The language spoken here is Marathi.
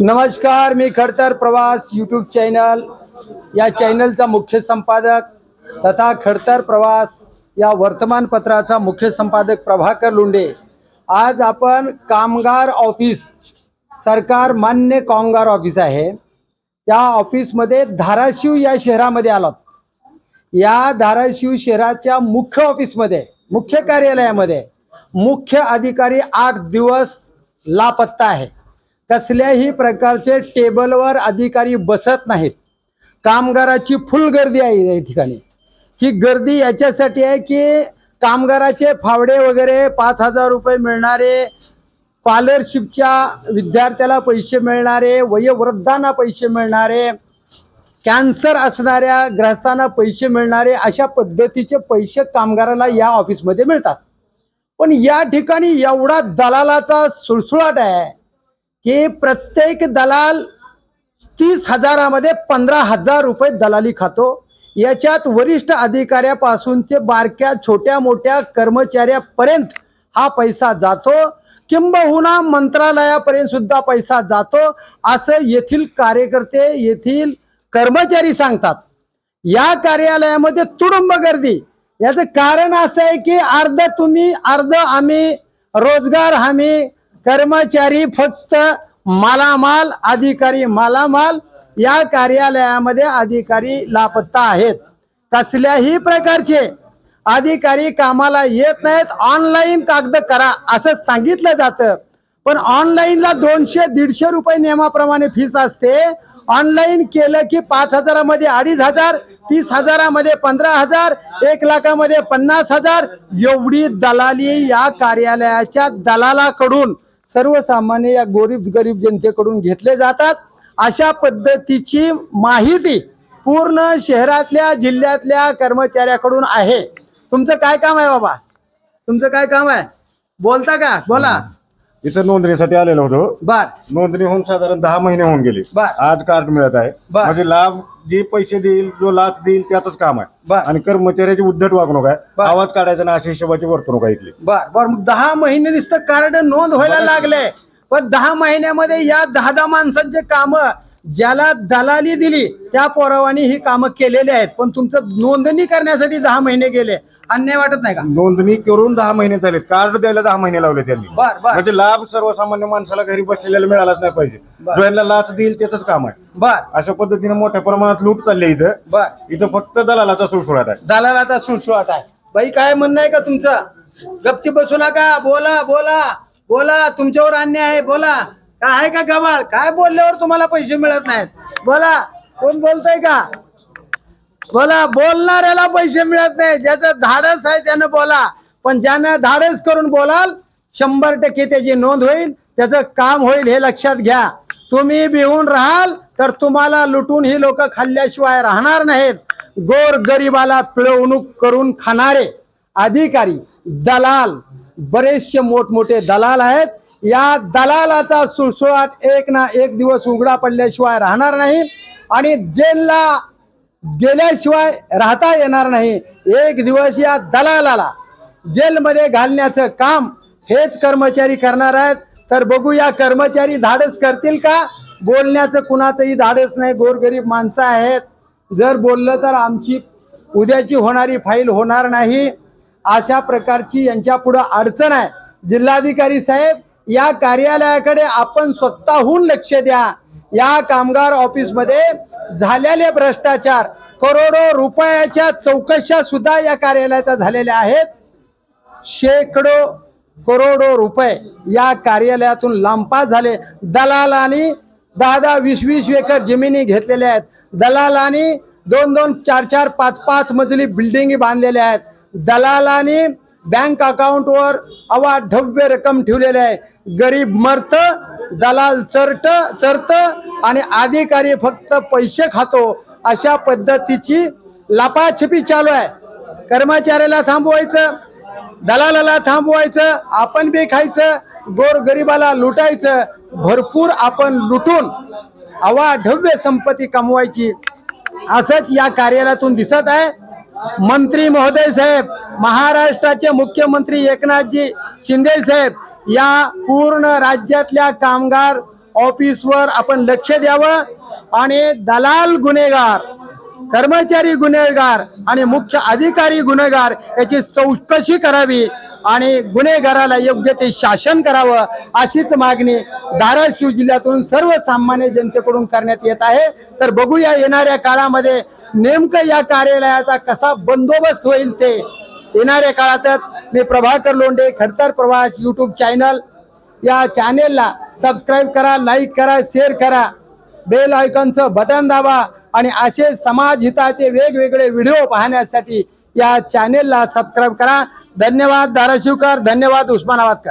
नमस्कार मी खडतर प्रवास यूट्यूब चॅनल या चॅनलचा मुख्य संपादक तथा खडतर प्रवास या वर्तमानपत्राचा मुख्य संपादक प्रभाकर लोंढे. आज आपण कामगार ऑफिस सरकार मान्य कामगार ऑफिस आहे. त्या ऑफिसमध्ये धाराशिव या शहरामध्ये आलात. या धाराशिव शहराच्या मुख्य ऑफिसमध्ये मुख्य कार्यालयामध्ये मुख्य अधिकारी आठ दिवस लापत्ता आहे. कसल्याही प्रकारचे टेबलवर अधिकारी बसत नाहीत. कामगाराची फुल गर्दी आहे या ठिकाणी. ही गर्दी याच्यासाठी आहे की कामगाराचे फावडे वगैरे पाच हजार रुपये मिळणारे स्कॉलरशिपच्या विद्यार्थ्याला पैसे मिळणारे वयोवृद्धांना पैसे मिळणारे कॅन्सर असणाऱ्या ग्रस्तांना पैसे मिळणारे अशा पद्धतीचे पैसे कामगाराला या ऑफिसमध्ये मिळतात. पण या ठिकाणी एवढा दलालाचा सुळसुळाट आहे की प्रत्येक दलाल तीस हजारामध्ये पंधरा हजार रुपये दलाली खातो. याच्यात वरिष्ठ अधिकाऱ्यापासून ते बारक्या छोट्या मोठ्या कर्मचाऱ्यापर्यंत हा पैसा जातो. किंबहुना मंत्रालयापर्यंत सुद्धा पैसा जातो. असं येथील कार्यकर्ते येथील कर्मचारी सांगतात. या कार्यालयामध्ये तुडुंब गर्दी. याचं कारण असं आहे की अर्ध तुम्ही अर्ध आम्ही रोजगार हमी कर्मचारी फक्त मालामाल अधिकारी मालामाल या कार्यालयामध्ये अधिकारी लापत्ता आहेत. कसल्याही प्रकारचे अधिकारी कामाला येत नाहीत. ऑनलाईन कागद करा असं सांगितलं जातं. पण ऑनलाईनला दोनशे दीडशे रुपये नियमाप्रमाणे फीस असते. ऑनलाईन केलं की पाच हजारामध्ये अडीच हजार तीस हजारामध्ये पंधरा हजार एक लाखामध्ये पन्नास हजार. एवढी दलाली या कार्यालयाच्या दलालाकडून सर्वसामान्य या गरीब गरीब जनतेकडून घेतले जातात. अशा पद्धतीची माहिती पूर्ण शहरातल्या जिल्ह्यातल्या कर्मचाऱ्याकडून आहे. तुमचं काय काम आहे बाबा? तुमचं काय काम आहे? बोलता का? बोला. इथं नोंदणीसाठी आलेलो होतो. बर. नोंदणी होऊन साधारण दहा महिने होऊन गेले. बर. आज कार्ड मिळत आहे. बर. म्हणजे लाभ जे पैसे देईल जो लाच देईल त्याच काम आहे. बर. आणि कर्मचाऱ्याची उद्धट वागणूक आहे. आवाज काढायचा ना अशी हिशोबाची वर्तणूक आहे इथली. बर. बर मग दहा महिने नुसतं कार्ड नोंद व्हायला लागले. पण दहा महिन्यामध्ये या दहा दहा माणसांचे काम ज्याला दलाली दिली त्या पोरावानी ही कामं केलेली आहेत. पण तुमचं नोंदणी करण्यासाठी दहा महिने गेले. अन्याय वाटत नाही का? नोंदणी करून दहा महिने झालेत. कार्ड द्यायला दहा महिने लावले त्यांनी. बर बर. म्हणजे लाभ सर्वसामान्य माणसाला घरी बसलेल्याला मिळालाच नाही पाहिजे. बर. जो यांना लाच देईल त्याच काम आहे. बर. अशा पद्धतीने मोठ्या प्रमाणात लूट चालली आहे इथं. बर. इथं फक्त दलालाचा सुळसुळाट आहे. दलालाचा सुळसुळाट आहे. बाई काय म्हणणं आहे का तुमचं? गपची बसू नका. बोला बोला. बोला तुमच्यावर अन्याय आहे. बोला. काय आहे का गवाळ? काय बोलल्यावर तुम्हाला पैसे मिळत नाहीत? बोला. कोण बोलतय का? बोला बोलणाऱ्याला पैसे मिळत नाही. ज्याचं धाडस आहे त्यानं बोला. पण ज्यानं धाडस करून बोलाल शंभर टक्के त्याची नोंद होईल त्याचं काम होईल हे लक्षात घ्या. तुम्ही बिहून राहाल तर तुम्हाला लुटून ही लोक खाल्ल्याशिवाय राहणार नाहीत. गोर गरिबाला पिळवणूक करून खाणारे अधिकारी दलाल बरेचसे मोठमोठे दलाल आहेत. या दलालाचा सुळसुळाट एक ना एक दिवस उघडा पडल्याशिवाय राहणार नाही. आणि जेलला गेल्याशिवाय राहता येणार नाही. एक दिवस या दलालाला जेलमध्ये घालण्याचं काम हेच कर्मचारी करणार आहेत. तर बघू या कर्मचारी धाडस करतील का? बोलण्याचं कुणाचंही धाडस नाही. गोरगरीब माणसं आहेत. जर बोललं तर आमची उद्याची होणारी फाईल होणार नाही. अशा प्रकारची यांच्या पुढं अडचण आहे. जिल्हाधिकारी साहेब या कार्यालयाकडे आपण स्वतःहून लक्ष द्या. या कामगार ऑफिसमध्ये झालेले भ्रष्टाचार करोडो रुपयाच्या चौकशा सुद्धा या कार्यालयाच्या झालेल्या आहेत. शेकडो करोडो रुपये या कार्यालयातून लांबपास झाले. दलालांनी दहा दहा वीस वीस एकर जमिनी घेतलेल्या आहेत. दलालांनी दोन दोन चार चार पाच पाच मजली बिल्डिंगी बांधलेल्या आहेत. दलालांनी बँक अकाउंटवर अवाढव्य रक्कम ठेवलेली आहे. गरीब मरत दलाल चरट चरत आणि अधिकारी फक्त पैसे खातो अशा पद्धतीची लापाछपी चालू आहे. कर्मचाऱ्याला थांबवायचं दलालाला थांबवायचं आपण बी खायचं गोर गरिबाला लुटायचं भरपूर आपण लुटून अवाढव्य संपत्ती कमवायची. असंच या कार्यालयातून दिसत आहे. मंत्री महोदय साहेब महाराष्ट्राचे मुख्यमंत्री एकनाथजी शिंदे साहेब या पूर्ण राज्यातल्या कामगार ऑफिसवर आपण लक्ष द्यावं आणि दलाल गुन्हेगार कर्मचारी गुन्हेगार आणि मुख्य अधिकारी गुन्हेगार याची चौकशी करावी आणि गुन्हेगाराला योग्य ते शासन करावं अशीच मागणी धाराशिव जिल्ह्यातून सर्वसामान्य जनतेकडून करण्यात येत आहे. तर बघूया येणाऱ्या काळामध्ये नेमकं या कार्यालयाचा कसा बंदोबस्त होईल ते येणाऱ्या काळातच मी प्रभाकर लोंढे खडतर प्रवास यूट्यूब चॅनल या चॅनेलला सबस्क्राईब करा लाईक करा शेअर करा. बेल आयकॉनचं बटन दाबा आणि असे समाज हिताचे वेगवेगळे व्हिडिओ पाहण्यासाठी या चॅनेलला सबस्क्राईब करा. धन्यवाद धाराशिवकर. धन्यवाद उस्मानाबादकर.